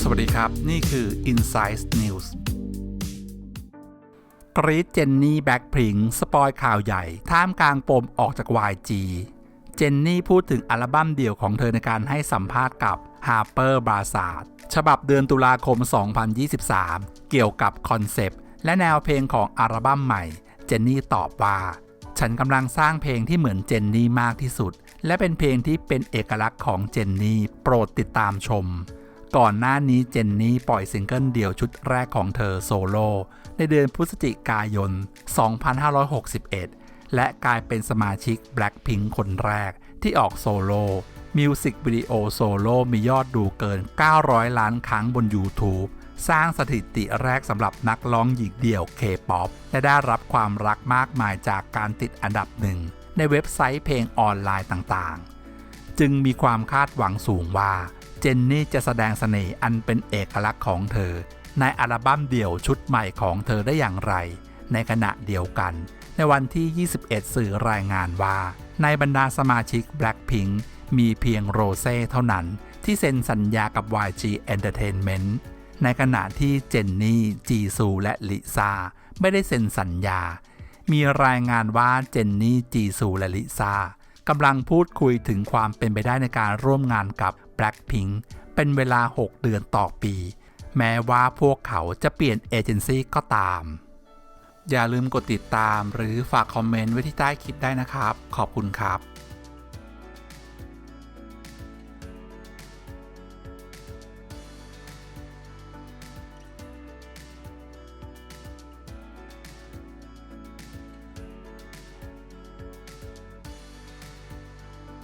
สวัสดีครับ นี่คือ Insight News กรีดเจนนี่แบ็คพิงสปอยข่าวใหญ่ ท่ามกลางปมออกจาก YG เจนนี่พูดถึงอัลบั้มเดี่ยวของเธอในการให้สัมภาษณ์กับ Harper b a z a r ฉบับเดือนตุลาคม 2023 เกี่ยวกับคอนเซปต์และแนวเพลงของอัลบั้มใหม่ เจนนี่ตอบว่า ฉันกำลังสร้างเพลงที่เหมือนเจนนี่มากที่สุด และเป็นเพลงที่เป็นเอกลักษณ์ของเจนนี่โปรดติดตามชม ก่อนหน้านี้เจนนี่ปล่อยซิงเกิลเดี่ยวชุดแรกของเธอโซโล่ในเดือนพฤศจิกายน 2561 และกลายเป็นสมาชิก Blackpink คนแรกที่ออกโซโล่มิวสิกวิดีโอโซโล่มียอดดูเกิน 900 ล้านครั้งบน YouTube สร้างสถิติแรกสำหรับนักร้องหญิงเดี่ยว K-POP และได้รับความรักมากมายจากการติดอันดับหนึ่ง ในเว็บไซต์เพลงออนไลน์ต่างๆ จึงมีความคาดหวังสูงว่า เจนนี่จะแสดงเสน่ห์อันเป็นเอกลักษณ์ของเธอ ในอัลบั้มเดี่ยวชุดใหม่ของเธอได้อย่างไร ในขณะเดียวกัน ในวันที่ 21 สื่อรายงานว่า ในบรรดาสมาชิก Blackpink มีเพียงโรเซ่เท่านั้นที่เซ็นสัญญากับ YG Entertainment ในขณะที่เจนนี่ จีซูและลิซ่าไม่ได้เซ็นสัญญา มีรายงานว่าเจนนี่ จีซูและลิซ่ากำลังพูดคุยถึงความเป็นไปได้ในการร่วมงานกับ Blackpink เป็นเวลา 6 เดือนต่อปี แม้ว่าพวกเขาจะเปลี่ยนเอเจนซี่ก็ตาม อย่าลืมกดติดตามหรือฝากคอมเมนต์ไว้ที่ใต้คลิปได้นะครับ ขอบคุณครับ